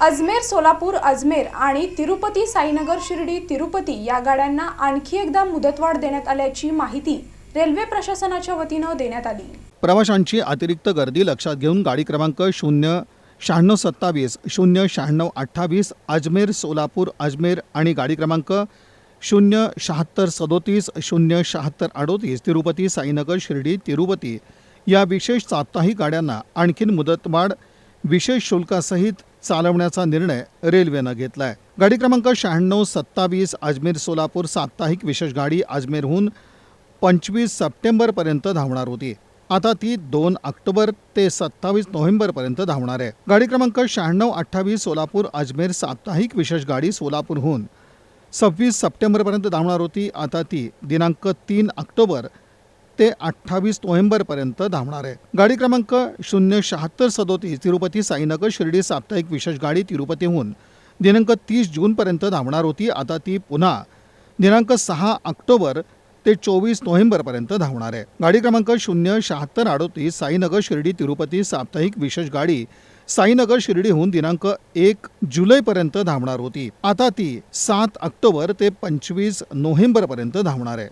अजमेर सोलापूर अजमेर आणि तिरुपती साईनगर शिर्डी तिरुपती या गाड्यांना आणखी एकदा मुदतवाढ देण्यात आल्याची माहिती रेल्वे प्रशासनाच्या वतीनं देण्यात आली. प्रवाशांची अतिरिक्त गर्दी लक्षात घेऊन गाडी क्रमांक शून्य शहाण्णव सत्तावीस शून्य शहाण्णव अठ्ठावीस अजमेर सोलापूर अजमेर आणि गाडी क्रमांक शून्य शहात्तर सदोतीस शून्य शहात्तर अडोतीस तिरुपती साईनगर शिर्डी तिरुपती या विशेष साप्ताहिक गाड्यांना आणखीन मुदतवाढ विशेष शुल्कासहित चालवण्याचा निर्णय रेल्वेनं घेतला आहे गाडी क्रमांक शहाण्णव सत्तावीस अजमेर सोलापूर साप्ताहिक विशेष गाडी अजमेरहून पंचवीस सप्टेंबरपर्यंत धावणार होती. आता ती दोन ऑक्टोबर ते सत्तावीस नोव्हेंबरपर्यंत धावणार आहे. गाडी क्रमांक शहाण्णव अठ्ठावीस सोलापूर अजमेर साप्ताहिक विशेष गाडी सोलापूरहून सव्वीस सप्टेंबरपर्यंत धावणार होती. आता ती दिनांक तीन ऑक्टोबर ते अठ्ठावीस नोव्हेंबरपर्यंत धावणार आहे. गाडी क्रमांक शून्य शहात्तर सदोतीस तिरुपती साईनगर शिर्डी साप्ताहिक विशेष गाडी तिरुपतीहून दिनांक तीस जूनपर्यंत धावणार होती. आता ती पुन्हा दिनांक सहा ऑक्टोबर ते चोवीस नोव्हेंबरपर्यंत धावणार आहे. गाडी क्रमांक शून्य शहात्तर अडोतीस साईनगर शिर्डी तिरुपती साप्ताहिक विशेष गाडी साईनगर शिर्डीहून दिनांक एक जुलैपर्यंत धावणार होती. आता ती सात ऑक्टोबर ते पंचवीस नोव्हेंबरपर्यंत धावणार आहे.